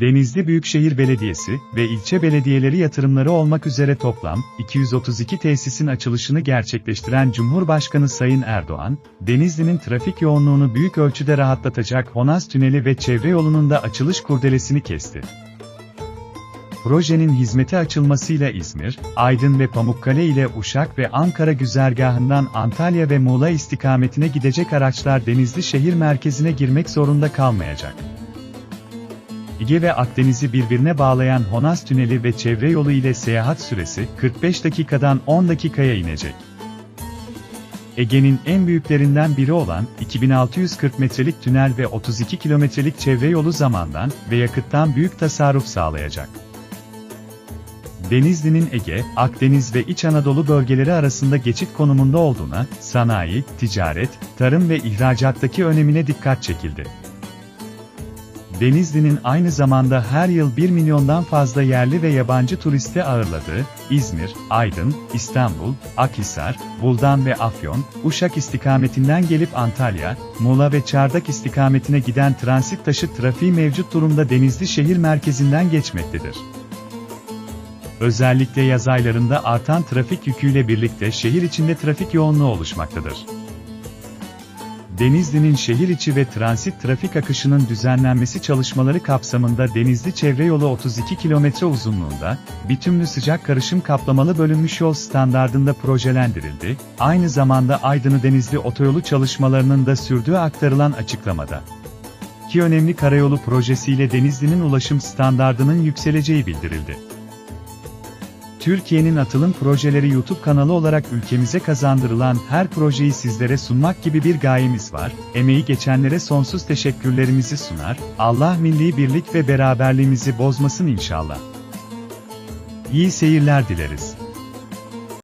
Denizli Büyükşehir Belediyesi ve ilçe belediyeleri yatırımları olmak üzere toplam 232 tesisin açılışını gerçekleştiren Cumhurbaşkanı Sayın Erdoğan, Denizli'nin trafik yoğunluğunu büyük ölçüde rahatlatacak Honaz Tüneli ve çevre yolunun da açılış kurdelesini kesti. Projenin hizmete açılmasıyla İzmir, Aydın ve Pamukkale ile Uşak ve Ankara güzergahından Antalya ve Muğla istikametine gidecek araçlar Denizli şehir merkezine girmek zorunda kalmayacak. Ege ve Akdeniz'i birbirine bağlayan Honaz Tüneli ve çevre yolu ile seyahat süresi 45 dakikadan 10 dakikaya inecek. Ege'nin en büyüklerinden biri olan 2640 metrelik tünel ve 32 kilometrelik çevre yolu zamandan ve yakıttan büyük tasarruf sağlayacak. Denizli'nin Ege, Akdeniz ve İç Anadolu bölgeleri arasında geçit konumunda olduğuna, sanayi, ticaret, tarım ve ihracattaki önemine dikkat çekildi. Denizli'nin aynı zamanda her yıl 1 milyondan fazla yerli ve yabancı turisti ağırladığı, İzmir, Aydın, İstanbul, Akhisar, Buldan ve Afyon, Uşak istikametinden gelip Antalya, Muğla ve Çardak istikametine giden transit taşıt trafiği mevcut durumda Denizli şehir merkezinden geçmektedir. Özellikle yaz aylarında artan trafik yüküyle birlikte şehir içinde trafik yoğunluğu oluşmaktadır. Denizli'nin şehir içi ve transit trafik akışının düzenlenmesi çalışmaları kapsamında Denizli Çevre Yolu 32 kilometre uzunluğunda, bitümlü sıcak karışım kaplamalı bölünmüş yol standardında projelendirildi, aynı zamanda Aydın'ı Denizli otoyolu çalışmalarının da sürdüğü aktarılan açıklamada. İki önemli karayolu projesiyle Denizli'nin ulaşım standardının yükseleceği bildirildi. Türkiye'nin atılım projeleri YouTube kanalı olarak ülkemize kazandırılan her projeyi sizlere sunmak gibi bir gayemiz var. Emeği geçenlere sonsuz teşekkürlerimizi sunar. Allah milli birlik ve beraberliğimizi bozmasın inşallah. İyi seyirler dileriz.